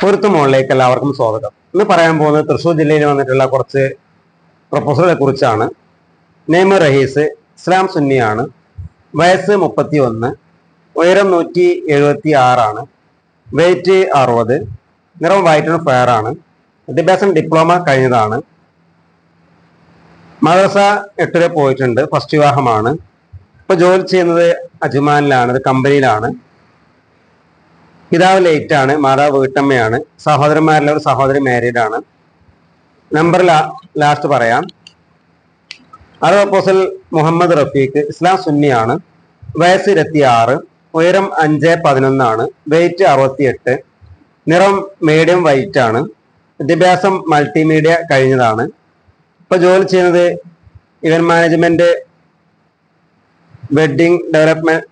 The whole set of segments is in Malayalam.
പൊരുത്ത് മുകളിലേക്ക് എല്ലാവർക്കും സ്വാഗതം. ഇന്ന് പറയാൻ പോകുന്നത് തൃശ്ശൂർ ജില്ലയിൽ വന്നിട്ടുള്ള കുറച്ച് പ്രൊഫസറെ കുറിച്ചാണ്. നെയ്മ റഹീസ് ഇസ്ലാം സുന്നിയാണ് വയസ്സ് മുപ്പത്തി ഒന്ന് ഉയരം നൂറ്റി എഴുപത്തി ആറാണ് വെയിറ്റ് അറുപത് നിറം വൈറ്റ് ഫയർ ആണ് വിദ്യാഭ്യാസം ഡിപ്ലോമ കഴിഞ്ഞതാണ്. മദ്രസ എട്ടുവരെ പോയിട്ടുണ്ട് ഫസ്റ്റ് വിവാഹമാണ്. ഇപ്പോൾ ജോലി ചെയ്യുന്നത് അജ്മാനിലാണ് ഒരു കമ്പനിയിലാണ്. പിതാവ് ലേറ്റ് ആണ് മാതാവ് വീട്ടമ്മയാണ് സഹോദരന്മാരിലെ ഒരു സഹോദരി മാരീഡ് ആണ്. നമ്പർ ലാസ്റ്റ് പറയാം. അത് അപ്പോസൽ മുഹമ്മദ് റഫീഖ് ഇസ്ലാം സുന്നിയാണ് വയസ്സ് ഇരുപത്തി ആറ് ഉയരം അഞ്ച് പതിനൊന്നാണ് വെയിറ്റ് അറുപത്തിയെട്ട് നിറം മീഡിയം വൈറ്റ് ആണ്. വിദ്യാഭ്യാസം മൾട്ടിമീഡിയ കഴിഞ്ഞതാണ്. ഇപ്പൊ ജോലി ചെയ്യുന്നത് ഇവന്റ് മാനേജ്മെന്റ് വെഡിങ് ഡെവലപ്മെന്റ്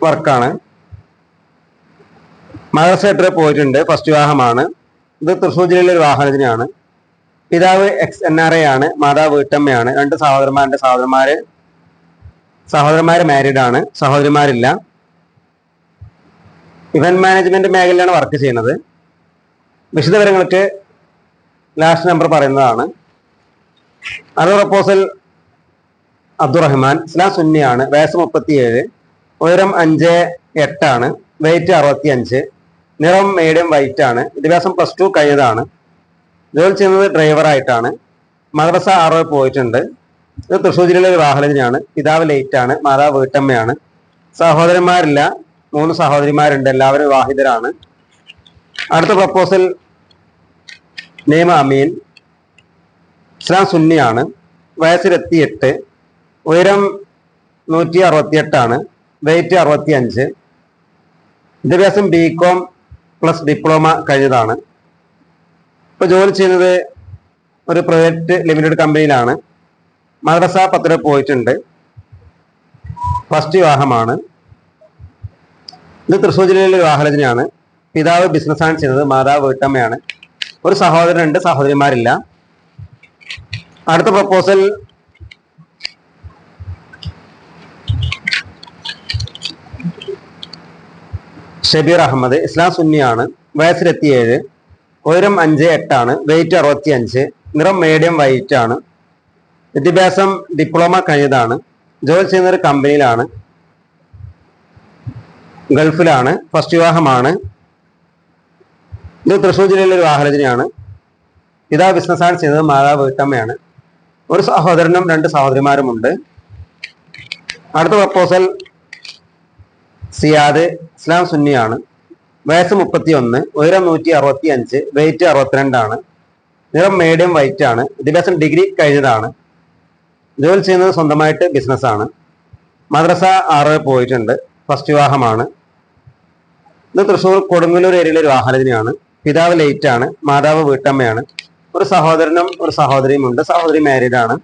വർക്കാണ് മദർസ എട്ടര പോയിട്ടുണ്ട്. ഫസ്റ്റ് വിവാഹമാണ്. ഇത് തൃശ്ശൂർ ജില്ലയിലെ ഒരു വാഹനത്തിനാണ് പിതാവ് എക്സ് എൻ ആർ എ ആണ്. മാതാവ് വീട്ടമ്മയാണ്. രണ്ട് സഹോദരന്മാരുടെ സഹോദരന്മാര് സഹോദരന്മാര് മാരീഡ് ആണ്. സഹോദരിമാരില്ല. ഇവന്റ് മാനേജ്മെന്റ് മേഖലയിലാണ് വർക്ക് ചെയ്യുന്നത്. വിശദവിവരങ്ങൾക്ക് ലാസ്റ്റ് നമ്പർ പറയുന്നതാണ്. അത് പ്രപ്പോസൽ അബ്ദുറഹ്മാൻ ഇസ്ലാം സുന്നിയാണ്. വയസ്സ് മുപ്പത്തിയേഴ്. ഉയരം അഞ്ച് എട്ടാണ്. വെയിറ്റ് അറുപത്തി അഞ്ച് നിറം മീഡിയം വൈറ്റ് ആണ്. വിദ്യാഭ്യാസം പ്ലസ് ടു കഴിഞ്ഞതാണ്. ജോലി ചെയ്യുന്നത് ഡ്രൈവറായിട്ടാണ് മദ്രസ ആറോ പോയിട്ടുണ്ട്. ഇത് തൃശ്ശൂർ ജില്ലയിലെ വാഹനത്തിനാണ്. പിതാവ് ലേറ്റ് ആണ്. മാതാവ് വീട്ടമ്മയാണ്. സഹോദരന്മാരില്ല. മൂന്ന് സഹോദരിമാരുണ്ട്. എല്ലാവരും വിവാഹിതരാണ് അടുത്ത പ്രപ്പോസൽ നെയ്മ അമീൻ. ഇസ്ലാം സുന്നിയാണ് വയസ്സിലെത്തിയെട്ട് ഉയരം നൂറ്റി അറുപത്തിയെട്ടാണ് വെയിറ്റ് അറുപത്തി അഞ്ച് വിദ്യാഭ്യാസം ബി കോം പ്ലസ് ഡിപ്ലോമ കഴിഞ്ഞതാണ്. ഇപ്പൊ ജോലി ചെയ്യുന്നത് ഒരു പ്രൈവറ്റ് ലിമിറ്റഡ് കമ്പനിയിലാണ്. മദ്രസ പത്ര പോയിട്ടുണ്ട്. ഫസ്റ്റ് വിവാഹമാണ്. ഇത് തൃശ്ശൂർ ജില്ലയിലെ വിവാഹരചനയാണ് പിതാവ് ബിസിനസ്സാണ് ചെയ്യുന്നത് മാതാവ് വീട്ടമ്മയാണ്. ഒരു സഹോദരനുണ്ട് സഹോദരിമാരില്ല. അടുത്ത പ്രപ്പോസൽ ഷബീർ അഹമ്മദ് ഇസ്ലാം സുന്നിയാണ് വയസ്സിലെത്തിയേഴ് ഉയരം അഞ്ച് എട്ടാണ് വെയിറ്റ് അറുപത്തി അഞ്ച് നിറം മീഡിയം വൈറ്റ് ആണ്. വിദ്യാഭ്യാസം ഡിപ്ലോമ കഴിഞ്ഞതാണ്. ജോലി ചെയ്യുന്ന ഒരു കമ്പനിയിലാണ് ഗൾഫിലാണ്. ഫസ്റ്റ് വിവാഹമാണ്. ഇത് തൃശ്ശൂർ ജില്ലയിലെ ഒരു വാഹനത്തിനാണ് പിതാ ബിസിനസ്സാണ് ചെയ്യുന്നത് മാതാവ് വീട്ടമ്മയാണ്. ഒരു സഹോദരനും രണ്ട് സഹോദരിമാരുമുണ്ട്. അടുത്ത പ്രപ്പോസൽ സിയാദ് ഇസ്ലാം സുന്നിയാണ്. വയസ്സ് മുപ്പത്തി ഒന്ന് ഉയരം നൂറ്റി അറുപത്തി അഞ്ച് വെയിറ്റ് അറുപത്തിരണ്ടാണ്. നിറം മീഡിയം വൈറ്റ് ആണ്. വിദ്യാഭ്യാസം ഡിഗ്രി കഴിഞ്ഞതാണ്. ജോലി ചെയ്യുന്നത് സ്വന്തമായിട്ട് ബിസിനസ്സാണ് മദ്രസ ആറ് പോയിട്ടുണ്ട്. ഫസ്റ്റ് വിവാഹമാണ്. ഇത് തൃശ്ശൂർ കൊടുങ്ങല്ലൂർ ഏരിയയിലെ ഒരു വാഹനത്തിനാണ് പിതാവ് ലേറ്റ് ആണ്. മാതാവ് വീട്ടമ്മയാണ്. ഒരു സഹോദരനും ഒരു സഹോദരിയും ഉണ്ട്. സഹോദരി മാരീഡ് ആണ്.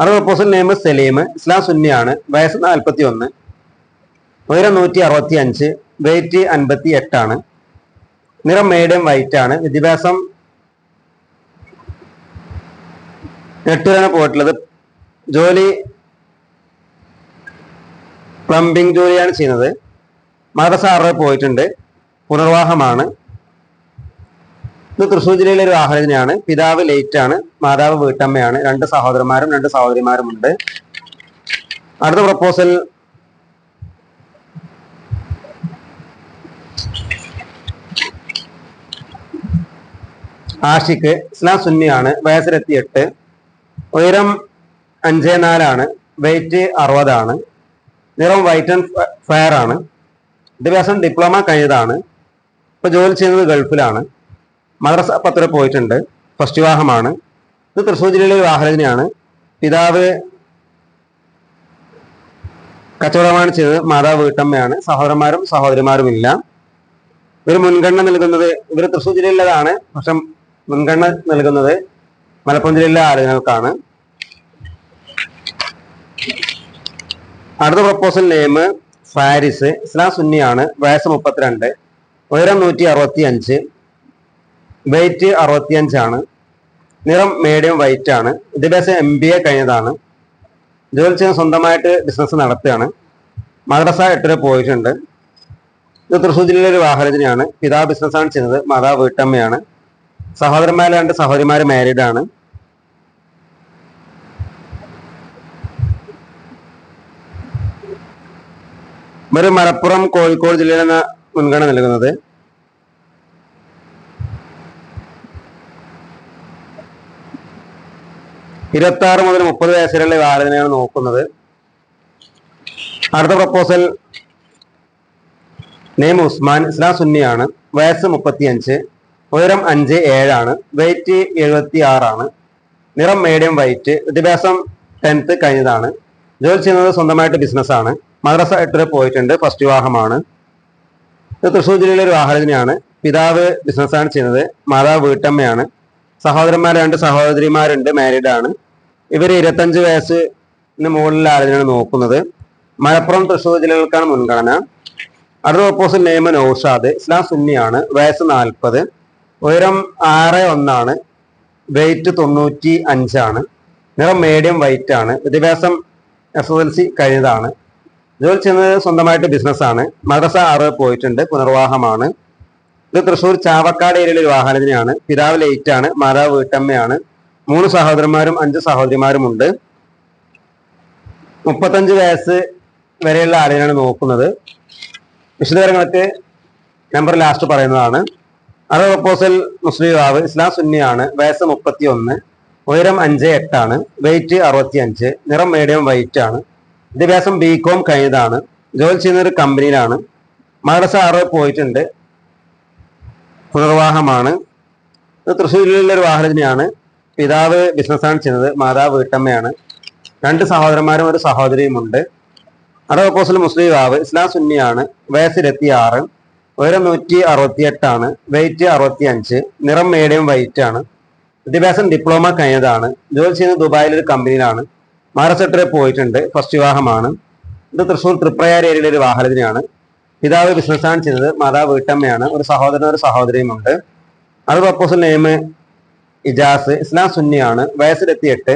അത് പ്രപ്പോസൽ നെയിം സലീം. ഇസ്ലാം സുന്നിയാണ്. വയസ്സ് നാൽപ്പത്തി ഒന്ന് ഉയരം നൂറ്റി അറുപത്തി അഞ്ച് വെയിറ്റ് അൻപത്തി എട്ടാണ് നിറം മീഡിയം വൈറ്റ് ആണ്. വിദ്യാഭ്യാസം എട്ടിലാണ് പോയിട്ടുള്ളത്. ജോലി പ്ലംബിംഗ് ജോലിയാണ് ചെയ്യുന്നത്. മദ്രസ ആറ് പോയിട്ടുണ്ട്. പുനർവാഹമാണ്. ഇത് തൃശ്ശൂർ ജില്ലയിലെ ഒരു ആഹ്ലജനയാണ് പിതാവ് ലേറ്റ് ആണ്. മാതാവ് വീട്ടമ്മയാണ്. രണ്ട് സഹോദരന്മാരും രണ്ട് സഹോദരിമാരും ഉണ്ട്. അടുത്ത പ്രപ്പോസൽ ആഷിഖ് ഇസ്ലാം സുന്നിയാണ് വയസ്സിലെത്തി എട്ട് ഉയരം അഞ്ച് നാലാണ്. വെയിറ്റ് അറുപതാണ്. നിറം വൈറ്റ് ആൻഡ് ഫയർ ആണ്. വിദ്യാഭ്യാസം ഡിപ്ലോമ കഴിഞ്ഞതാണ്. ഇപ്പൊ ജോലി ചെയ്യുന്നത് ഗൾഫിലാണ്. മദ്രസ പത്ര പോയിട്ടുണ്ട്. ഫസ്റ്റ് വിവാഹമാണ്. ഇത് തൃശ്ശൂർ ജില്ലയിലെ വിവാഹരചനയാണ് പിതാവ് കച്ചവടമാണ് ചെയ്തത്. മാതാവ് വീട്ടമ്മയാണ്. സഹോദരന്മാരും സഹോദരിമാരും ഇല്ല ഇവർ മുൻഗണന നൽകുന്നത് ഇവർ തൃശ്ശൂർ ജില്ലയിലുള്ളതാണ്. പക്ഷെ മുൻഗണന നൽകുന്നത് മലപ്പുറം ജില്ലയിലെ ആളുകൾക്കാണ്. അടുത്ത പ്രപ്പോസൽ നെയിം ഫാരിസ് ഇസ്ലാം സുന്നിയാണ് വയസ്സ് മുപ്പത്തിരണ്ട് ഉയരം നൂറ്റി അറുപത്തി അഞ്ച് വെയിറ്റ് അറുപത്തി അഞ്ചാണ് നിറം മീഡിയം വൈറ്റ് ആണ്. വിദ്യാഭ്യാസം എം ബി എ കഴിഞ്ഞതാണ്. ജോലി ചെയ്യുന്ന സ്വന്തമായിട്ട് ബിസിനസ് നടത്തുകയാണ്. മദ്രസ എട്ടര പോയിട്ടുണ്ട്. ഇത് തൃശ്ശൂർ ജില്ലയിലെ ഒരു വാഹനത്തിനാണ് പിതാവ് ബിസിനസ്സാണ് ചെയ്യുന്നത്. മാതാവ് വീട്ടമ്മയാണ്. സഹോദരന്മാരെ രണ്ട് സഹോദരിമാര് മാരീഡ് ആണ്. ഒരു മലപ്പുറം കോഴിക്കോട് ജില്ലയിലാണ് മുൻഗണന നൽകുന്നത്. ഇരുപത്തി ആറ് മുതൽ മുപ്പത് വയസ്സിലുള്ള വാഹനയാണ് നോക്കുന്നത്. അടുത്ത പ്രപ്പോസൽ നെയ്മ ഉസ്മാൻ ഇസ്ലാം സുന്നിയാണ്. വയസ്സ് മുപ്പത്തിയഞ്ച്. ഉയരം അഞ്ച് ഏഴാണ് വെയിറ്റ് എഴുപത്തി ആറാണ് നിറം മീഡിയം വൈറ്റ് വിദ്യാഭ്യാസം ടെൻത്ത് കഴിഞ്ഞതാണ്. ജോലി ചെയ്യുന്നത് സ്വന്തമായിട്ട് ബിസിനസ്സാണ് മദ്രസ എട്ടിൽ പോയിട്ടുണ്ട് ഫസ്റ്റ് വിവാഹമാണ്. ഇത് തൃശ്ശൂർ ജില്ലയിലെ ഒരു വാഹനത്തിനാണ് പിതാവ് ബിസിനസ്സാണ് ചെയ്യുന്നത് മാതാവ് വീട്ടമ്മയാണ്. സഹോദരന്മാർ രണ്ട് സഹോദരിമാരുണ്ട് മാരീഡ് ആണ്. ഇവർ ഇരുപത്തഞ്ച് വയസ്സിന് മുകളിൽ ആരാധനയാണ് നോക്കുന്നത്. മലപ്പുറം തൃശ്ശൂർ ജില്ലകൾക്കാണ് മുൻഗണന. അടുത്ത ഓപ്പോസിറ്റ് നെയ്മൻ നൌഷാദ് ഇസ്ലാം സുന്നിയാണ് വയസ്സ് നാൽപ്പത്. ഉയരം ആറ് ഒന്നാണ്. വെയിറ്റ് തൊണ്ണൂറ്റി അഞ്ചാണ് നിറം മീഡിയം വൈറ്റ് ആണ്. വിദ്യാഭ്യാസം എസ് എസ് എൽ സി കഴിഞ്ഞതാണ്. ജോലി ചെയ്യുന്നത് സ്വന്തമായിട്ട് ബിസിനസ്സാണ് മദ്രസ ആറ് പോയിട്ടുണ്ട്. പുനർവാഹമാണ്. ഇത് തൃശ്ശൂർ ചാവക്കാട് ഏരിയയിലെ ഒരു വാഹനത്തിനാണ് പിതാവ് ലേറ്റ് ആണ്. മാതാവ് വീട്ടമ്മയാണ്. മൂന്ന് സഹോദരന്മാരും അഞ്ച് സഹോദരിമാരും ഉണ്ട് മുപ്പത്തഞ്ച് വയസ്സ് വരെയുള്ള ആളുകളാണ് നോക്കുന്നത്. വിശദവിവരങ്ങൾക്ക് നമ്പർ ലാസ്റ്റ് പറയുന്നതാണ്. അത് പ്രപ്പോസൽ മുസ്ലിം യുവാവ് ഇസ്ലാം സുന്നിയാണ് വയസ്സ് മുപ്പത്തി ഒന്ന് ഉയരം അഞ്ച് എട്ടാണ് വെയിറ്റ് അറുപത്തി അഞ്ച് നിറം മീഡിയം വൈറ്റ് ആണ്. വിദ്യാഭ്യാസം ബി കോം കഴിഞ്ഞതാണ്. ജോലി ചെയ്യുന്ന ഒരു കമ്പനിയിലാണ് മദ്രസ ആറ് പോയിട്ടുണ്ട്. പുനർവാഹമാണ് ഇത് ജില്ലയിലെ ഒരു വാഹനത്തിനെയാണ് പിതാവ് ബിസിനസ്സാണ് ചെയ്യുന്നത് മാതാവ് വീട്ടമ്മയാണ്. രണ്ട് സഹോദരന്മാരും ഒരു സഹോദരിയുമുണ്ട് അറബ് അപ്പോസൽ മുസ്ലിം ഇസ്ലാം സുന്നിയാണ് വയസ്സിലെത്തി ആറ് ഉയരം നൂറ്റി അറുപത്തി എട്ടാണ് വെയിറ്റ് അറുപത്തി അഞ്ച് നിറം മീഡിയം വൈറ്റ് ആണ്. വിദ്യാഭ്യാസം ഡിപ്ലോമ കഴിഞ്ഞതാണ്. ജോലി ചെയ്യുന്നത് ദുബായിലെ ഒരു കമ്പനിയിലാണ്. മഹാരാഷ്ട്രയിൽ പോയിട്ടുണ്ട്. ഫസ്റ്റ് വിവാഹമാണ്. ഇത് തൃശ്ശൂർ തൃപ്രയാർ ഏരിയയിലെ ഒരു വാഹനത്തിനാണ് പിതാവ് ബിസിനസ്സാണ് ചെയ്തത് മാതാവ് വീട്ടമ്മയാണ്. ഒരു സഹോദരനും ഒരു സഹോദരിയുമുണ്ട്. അത് പ്രപ്പോസൽ നെയിം ഇജാസ്. ഇസ്ലാം സുന്നിയാണ്. വയസ്സിലെത്തി എട്ട്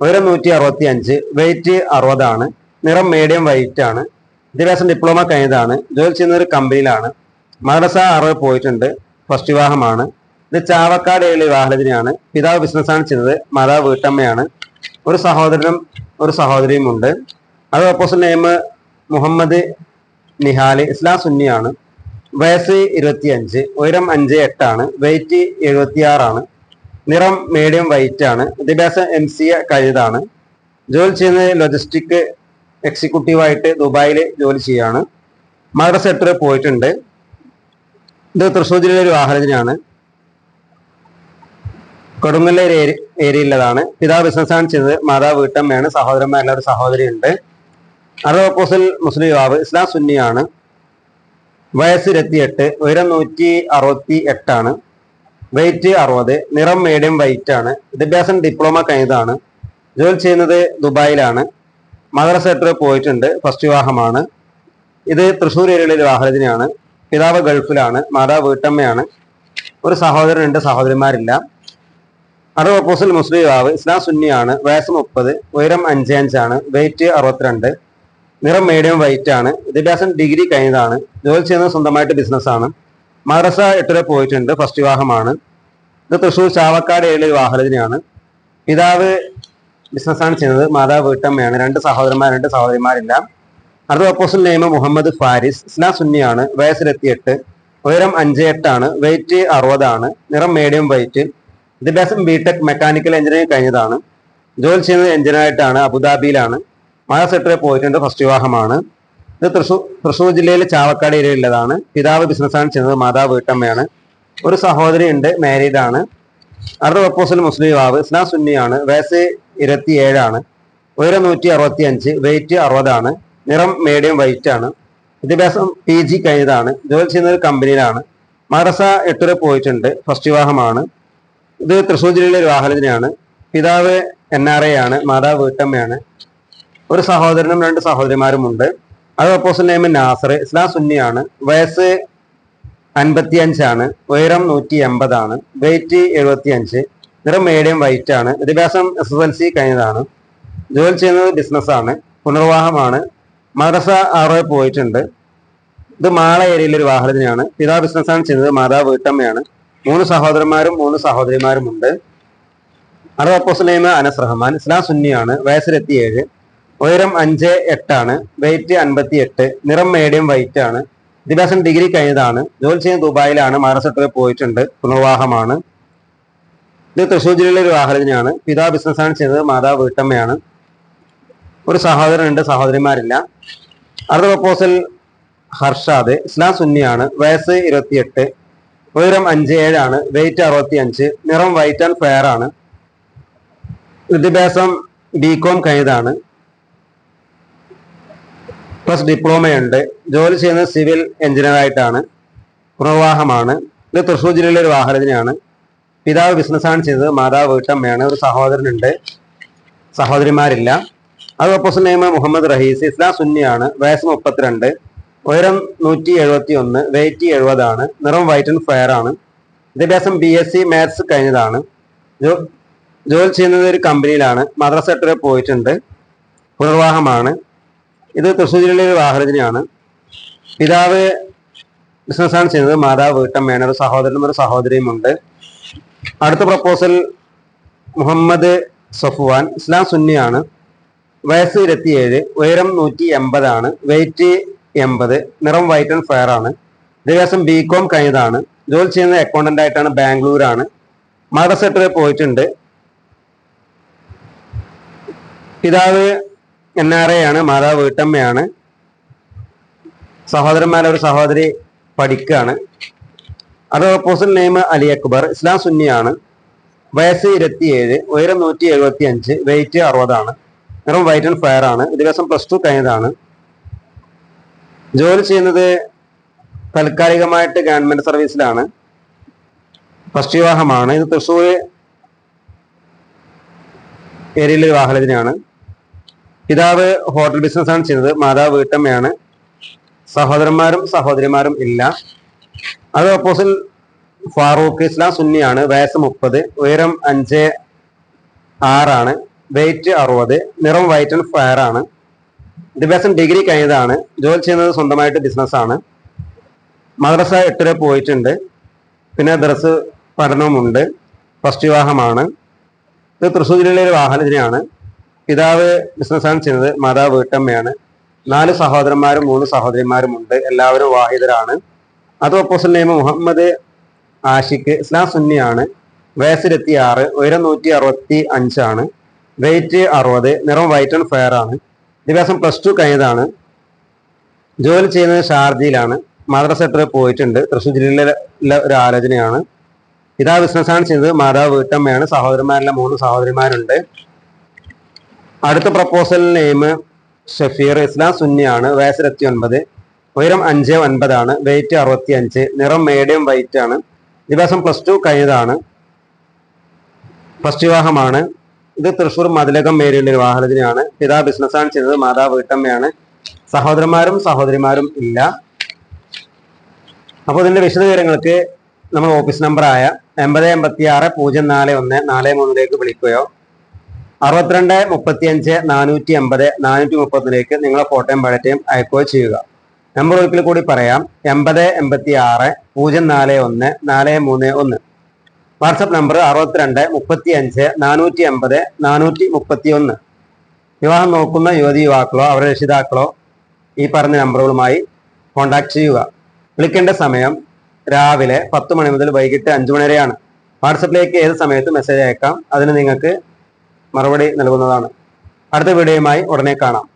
ഉയരം നൂറ്റി അറുപത്തി അഞ്ച് വെയിറ്റ് അറുപതാണ്. നിറം മീഡിയം വൈറ്റ് ആണ്. വിദ്യാഭ്യാസം ഡിപ്ലോമ കഴിഞ്ഞതാണ്. ജോലി ചെയ്യുന്ന ഒരു കമ്പനിയിലാണ്. മദ്രസ അറിവ് പോയിട്ടുണ്ട്. ഫസ്റ്റ് വിവാഹമാണ്. ഇത് ചാവക്കാട് ഏഴ് വിവാഹത്തിനെയാണ് പിതാവ് ബിസിനസ്സാണ് ചെയ്തത്. മാതാവ് വീട്ടമ്മയാണ്. ഒരു സഹോദരനും ഒരു സഹോദരിയും ഉണ്ട്. അത് ഓപ്പോസിറ്റ് നെയിം മുഹമ്മദ് നിഹാൽ ഇസ്ലാം സുന്നിയാണ്. വയസ്സ് ഇരുപത്തി അഞ്ച് ഉയരം അഞ്ച് എട്ടാണ് വെയിറ്റ് എഴുപത്തി ആറാണ് നിറം മീഡിയം വൈറ്റ് ആണ് വിദ്യാഭ്യാസം എം സി എ കഴിതാണ് ജോലി ചെയ്യുന്നത് ലോജിസ്റ്റിക് എക്സിക്യൂട്ടീവായിട്ട് ദുബായിൽ ജോലി ചെയ്യാണ്. മദ്രസ എട്ടർ പോയിട്ടുണ്ട്. ഇത് തൃശ്ശൂർ ജില്ലയിലെ ഒരു വാഹനത്തിനാണ് കൊടുങ്ങല്ല ഏരിയയിലുള്ളതാണ്. പിതാവ് ബിസിനസ് ആണ് ചെയ്തത്. മാതാവ് വീട്ടമ്മയാണ്. സഹോദരന്മാരെല്ലാം ഒരു സഹോദരിയുണ്ട്. അറബ് ഓപ്പോസിൽ മുസ്ലിം യുവാവ് ഇസ്ലാം സുന്നിയാണ്. വയസ്സ് ഇരുപത്തിയെട്ട് ഉയരം നൂറ്റി അറുപത്തി എട്ടാണ് വെയിറ്റ് അറുപത് നിറം മീഡിയം വൈറ്റ് ആണ്. വിദ്യാഭ്യാസം ഡിപ്ലോമ കഴിഞ്ഞതാണ്. ജോലി ചെയ്യുന്നത് ദുബായിലാണ്. മദ്രസ എട്ട് പോയിട്ടുണ്ട്. ഫസ്റ്റ് വിവാഹമാണ്. ഇത് തൃശ്ശൂർ ഏരിയയിലെ വാഹനത്തിനാണ്. പിതാവ് ഗൾഫിലാണ് മാതാവ് വീട്ടമ്മയാണ്. ഒരു സഹോദരനുണ്ട് സഹോദരിമാരില്ല. അറബ് ഓപ്പോസിൽ മുസ്ലിം യുവാവ് ഇസ്ലാം സുന്നിയാണ് വയസ്സ് മുപ്പത് ഉയരം അഞ്ച് അഞ്ചാണ് വെയിറ്റ് അറുപത്തിരണ്ട് നിറം മീഡിയം വൈറ്റ് ആണ് വിദ്യാഭ്യാസം ഡിഗ്രി കഴിഞ്ഞതാണ് ജോലി ചെയ്യുന്നത് സ്വന്തമായിട്ട് ബിസിനസ്സാണ് മദ്രസ എട്ടിലെ പോയിട്ടുണ്ട് ഫസ്റ്റ് വിവാഹമാണ്. ഇത് തൃശ്ശൂർ ചാവക്കാട് ഏഴിലെ ഒരു വാഹനത്തിനാണ് പിതാവ് ബിസിനസ്സാണ് ചെയ്യുന്നത് മാതാവ് വീട്ടമ്മയാണ് രണ്ട് സഹോദരന്മാർ രണ്ട് സഹോദരിമാരില്ല. അടുത്ത ഓപ്പോസിൽ നെയിം മുഹമ്മദ് ഫാരിസ് ഇസ്ലാം സുന്നിയാണ് വയസ്സിലെത്തിയെട്ട് ഉയരം അഞ്ച് എട്ടാണ് വെയിറ്റ് അറുപതാണ് നിറം മീഡിയം വൈറ്റ് വിദ്യാഭ്യാസം ബിടെക് മെക്കാനിക്കൽ എഞ്ചിനീയറിംഗ് കഴിഞ്ഞതാണ്. ജോലി ചെയ്യുന്നത് എഞ്ചിനീയറായിട്ടാണ് അബുദാബിയിലാണ്. മഴ സെക്ടറിൽ പോയിട്ടുണ്ട് ഫസ്റ്റ് വിവാഹമാണ്. ഇത് തൃശൂർ തൃശ്ശൂർ ജില്ലയിലെ ചാവക്കാട് ഏരിയയിലുള്ളതാണ് പിതാവ് ബിസിനസ്സാണ് ചെയ്യുന്നത് മാതാവ് വീട്ടമ്മയാണ്. ഒരു സഹോദരി ഉണ്ട് മാരീഡ് ആണ്. അടുത്ത പ്രപ്പോസൽ മുസ്ലിം യുവാവ് ഇസ്ലാം സുന്നിയാണ് വയസ്സ് ഇരുപത്തി ഏഴാണ് ഉയരം നൂറ്റി അറുപത്തി അഞ്ച് വെയിറ്റ് അറുപതാണ്. നിറം മീഡിയം വൈറ്റ് ആണ്. വിദ്യാഭ്യാസം പി ജി കഴിഞ്ഞതാണ്. ജോലി ചെയ്യുന്ന ഒരു കമ്പനിയിലാണ്. മദ്രസ എട്ടുവര പോയിട്ടുണ്ട്. ഫസ്റ്റ് വിവാഹമാണ്. ഇത് തൃശ്ശൂർ ജില്ലയിലെ ഒരു വാഹനത്തിനാണ് പിതാവ് എൻ ആർ ഐ ആണ്. മാതാവ് വീട്ടമ്മയാണ്. ഒരു സഹോദരനും രണ്ട് സഹോദരിമാരുമുണ്ട്. അത് ഓപ്പോസിറ്റ് നെയിം നാസർ. ഇസ്ലാം സുന്നിയാണ് വയസ്സ് അൻപത്തി അഞ്ചാണ് ഉയരം നൂറ്റി എൺപതാണ് വെയിറ്റ് എഴുപത്തി അഞ്ച് നിറം മീഡിയം വൈറ്റ് ആണ്. വിദ്യാഭ്യാസം എസ് എസ് എൽ സി കഴിഞ്ഞതാണ്. ജോലി ചെയ്യുന്നത് ബിസിനസ്സാണ് പുനർവാഹമാണ് മദ്രസ ആറോ പോയിട്ടുണ്ട്. ഇത് മാള ഏരിയയിലെ ഒരു വാഹനത്തിനാണ് പിതാ ബിസിനസ്സാണ് ചെയ്തത് മാതാ വീട്ടമ്മയാണ്. മൂന്ന് സഹോദരന്മാരും മൂന്ന് സഹോദരിമാരും ഉണ്ട് അറബ് അപ്പോസ് അനസ് റഹ്മാൻ ഇസ്ലാം സുന്നിയാണ്. വയസ്സിലെത്തി ഏഴ് ഉയരം അഞ്ച് എട്ടാണ്. വെയിറ്റ് അൻപത്തി എട്ട് നിറം മീഡിയം വൈറ്റ് ആണ്. വിദ്യാഭ്യാസം ഡിഗ്രി കഴിഞ്ഞതാണ്. ജോലി ചെയ്യുന്ന ദുബായിലാണ്. മഹാരാഷ്ട്രയിൽ പോയിട്ടുണ്ട്. പുനർവാഹമാണ് ഇത് തൃശ്ശൂർ ജില്ലയിലെ ഒരു വാഹനത്തിനാണ് പിതാ ബിസിനസ്സാണ് ചെയ്തത് മാതാ വീട്ടമ്മയാണ്. ഒരു സഹോദരനുണ്ട് സഹോദരിമാരില്ല. അടുത്ത പ്രപ്പോസൽ ഹർഷാദ് ഇസ്ലാം സുന്നിയാണ് വയസ്സ് ഇരുപത്തിയെട്ട് ഉയരം അഞ്ച് ഏഴാണ് വെയിറ്റ് അറുപത്തി അഞ്ച് നിറം വൈറ്റ് ആൻഡ് ഫെയർ ആണ്. വിദ്യാഭ്യാസം ബി കോം കഴിഞ്ഞതാണ് പ്ലസ് ഡിപ്ലോമയുണ്ട് ജോലി ചെയ്യുന്നത് സിവിൽ എഞ്ചിനീയർ ആയിട്ടാണ്. പുനർവാഹമാണ് ഇത് തൃശ്ശൂർ ജില്ലയിലെ ഒരു വാഹനത്തിനാണ് പിതാവ് ബിസിനസ്സാണ് ചെയ്തത് മാതാവ് വീട്ടമ്മയാണ്. ഒരു സഹോദരനുണ്ട്. സഹോദരിമാരില്ല. അത് ഓപ്പോസിറ്റ് നെയ്മ മുഹമ്മദ് റഹീസ് ഇസ്ലാം സുന്നിയാണ് വയസ്സ് മുപ്പത്തിരണ്ട് ഉയരം നൂറ്റി എഴുപത്തി ഒന്ന് വെയിറ്റ് എഴുപതാണ് നിറം വൈറ്റ് ആൻഡ് ഫയർ ആണ്. വിദ്യാഭ്യാസം ബി എസ് സി മാത്സ് കഴിഞ്ഞതാണ് ജോലി ചെയ്യുന്നത് ഒരു കമ്പനിയിലാണ് മദ്രസ എട്ട് പോയിട്ടുണ്ട് പുനർവാഹമാണ് ഇത് തൃശ്ശൂർ ജില്ലയിലെ ഒരു വാഹനത്തിനാണ് പിതാവ് ബിസിനസ്സാണ് ചെയ്യുന്നത് മാതാവ് വീട്ടമ്മയാണ് ഒരു സഹോദരനും ഒരു സഹോദരിയും ഉണ്ട്. അടുത്ത പ്രപ്പോസൽ മുഹമ്മദ് സഫുവാൻ ഇസ്ലാം സുന്നിയാണ്. വയസ്സ് ഇരുപത്തിയേഴ് ഉയരം നൂറ്റി എൺപതാണ് വെയിറ്റ് എൺപത് നിറം വൈറ്റ് ആൻഡ് ഫെയർ ആണ്. ദിവസം ബി കോം കഴിഞ്ഞതാണ്. ജോലി ചെയ്യുന്ന അക്കൗണ്ടന്റ് ആയിട്ടാണ് ബാംഗ്ലൂരാണ്. മദർ വരെ പോയിട്ടുണ്ട്. പിതാവ് എൻ ആർ എ ആണ് മാതാവ് വീട്ടമ്മയാണ്. സഹോദരന്മാരെ ഒരു സഹോദരി പഠിക്കുകയാണ്. അത് ഓപ്പോസിറ്റ് നെയിം അലി അക്ബർ ഇസ്ലാം സുന്നിയാണ്. വയസ്സ് ഇരുപത്തിയേഴ് ഉയരം നൂറ്റി എഴുപത്തി അഞ്ച് വെയിറ്റ് അറുപതാണ്. നിറം വൈറ്റ് ആൻഡ് ഫയർ ആണ്. വിദ്യാഭ്യാസം പ്ലസ് ടു കഴിഞ്ഞതാണ്. ജോലി ചെയ്യുന്നത് താൽക്കാലികമായിട്ട് ഗവൺമെന്റ് സർവീസിലാണ് ഫസ്റ്റ് വിവാഹമാണ്. ഇത് തൃശ്ശൂർ ഏരിയയിലെ വിവാഹത്തിനാണ് പിതാവ് ഹോട്ടൽ ബിസിനസ് ആണ് ചെയ്യുന്നത്. മാതാവ് വീട്ടമ്മയാണ്. സഹോദരന്മാരും സഹോദരിമാരും ഇല്ല. അത് ഓപ്പോസിൽ ഫാറൂഖ് ഇസ്ലാം സുന്നിയാണ്. വയസ്സ് മുപ്പത്. ഉയരം അഞ്ച് ആറാണ്. വെയിറ്റ് അറുപത് നിറം വൈറ്റ് ആൻഡ് ഫയർ ആണ്. വിദ്യാഭ്യാസം ഡിഗ്രി കഴിഞ്ഞതാണ്. ജോലി ചെയ്യുന്നത് സ്വന്തമായിട്ട് ബിസിനസ്സാണ് മദ്രസ എട്ട് വരെ പോയിട്ടുണ്ട്. പിന്നെ ദർസ് പഠനവുമുണ്ട്. ഫസ്റ്റ് വിവാഹമാണ്. ഇത് തൃശ്ശൂർ ജില്ലയിലെ ഒരു വാഹനത്തിനാണ് പിതാവ് ബിസിനസ്സാണ് ചെയ്യുന്നത് മാതാവ് വീട്ടമ്മയാണ്. നാല് സഹോദരന്മാരും മൂന്ന് സഹോദരിമാരും ഉണ്ട് എല്ലാവരും വാഹിദരാണ്. അത് ഓപ്പോസിറ്റ് മുഹമ്മദ് ആഷിഖ് ഇസ്ലാം സുന്നിയാണ്. വയസ്സിലെത്തി ആറ് ഉയരം നൂറ്റി അറുപത്തി അഞ്ചാണ് വെയിറ്റ് അറുപത്. നിറം വൈറ്റ് ആൻഡ് ഫെയർ ആണ്. ദിവസം പ്ലസ് ടു കഴിഞ്ഞതാണ്. ജോലി ചെയ്യുന്നത് ഷാർജയിലാണ്. മദ്രസ എത്ര പോയിട്ടുണ്ട്. തൃശ്ശൂർ ജില്ലയിലെ ഒരു ആലോചനയാണ്. ഇതാ ബിസിനസ്സാണ് ചെയ്തത്. മാതാവ് വീട്ടമ്മയാണ്. സഹോദരന്മാരിലെ മൂന്ന് സഹോദരിമാരുണ്ട്. അടുത്ത പ്രപ്പോസൽ നെയിം ഷഫീർ ഇസ്ലാം സുന്നിയാണ്. വയസ്സ് ഇരുപത്തി ഒൻപത് ഉയരം അഞ്ച് ഒൻപതാണ്. വെയിറ്റ് അറുപത്തി അഞ്ച് നിറം മീഡിയം വൈറ്റ് ആണ്. ദിവസം പ്ലസ് ടു കഴിഞ്ഞതാണ്. ഫസ്റ്റ് വിവാഹമാണ് ഇത് തൃശൂർ മതിലകം മേരിയുടെ ഒരു വാഹനത്തിനാണ് പിതാ ബിസിനസ്സാണ് ചെയ്തത് മാതാവ് വീട്ടമ്മയാണ്. സഹോദരന്മാരും സഹോദരിമാരും ഇല്ല. അപ്പോൾ ഇതിന്റെ വിശദവിവരങ്ങൾക്ക് നമ്മൾ ഓഫീസ് നമ്പറായ എൺപത് എൺപത്തി ആറ് പൂജ്യം നാല് ഒന്ന് നാല് മൂന്നിലേക്ക് വിളിക്കുകയോ അറുപത്തിരണ്ട് മുപ്പത്തിയഞ്ച് നാനൂറ്റി എൺപത് നാനൂറ്റി മുപ്പത്തിലേക്ക് നിങ്ങളെ ഫോട്ടോയും പഴറ്റയും അയക്കുകയോ ചെയ്യുക. നമ്പർ ഒരിക്കൽ കൂടി പറയാം എൺപത് എൺപത്തി ആറ് പൂജ്യം നാല് ഒന്ന് നാല് മൂന്ന് ഒന്ന്. വാട്സപ്പ് നമ്പർ അറുപത്തിരണ്ട് മുപ്പത്തി അഞ്ച് നാനൂറ്റി അമ്പത് നാനൂറ്റി മുപ്പത്തി ഒന്ന് വിവാഹം നോക്കുന്ന യുവതി യുവാക്കളോ അവരുടെ രക്ഷിതാക്കളോ ഈ പറഞ്ഞ നമ്പറുകളുമായി കോൺടാക്ട് ചെയ്യുക. വിളിക്കേണ്ട സമയം രാവിലെ പത്ത് മണി മുതൽ വൈകിട്ട് അഞ്ചു മണി വരെയാണ്. വാട്സപ്പിലേക്ക് ഏത് സമയത്ത് മെസ്സേജ് അയക്കാം അതിന് നിങ്ങൾക്ക് മറുപടി നൽകുന്നതാണ്. അടുത്ത വീഡിയോയുമായി ഉടനെ കാണാം.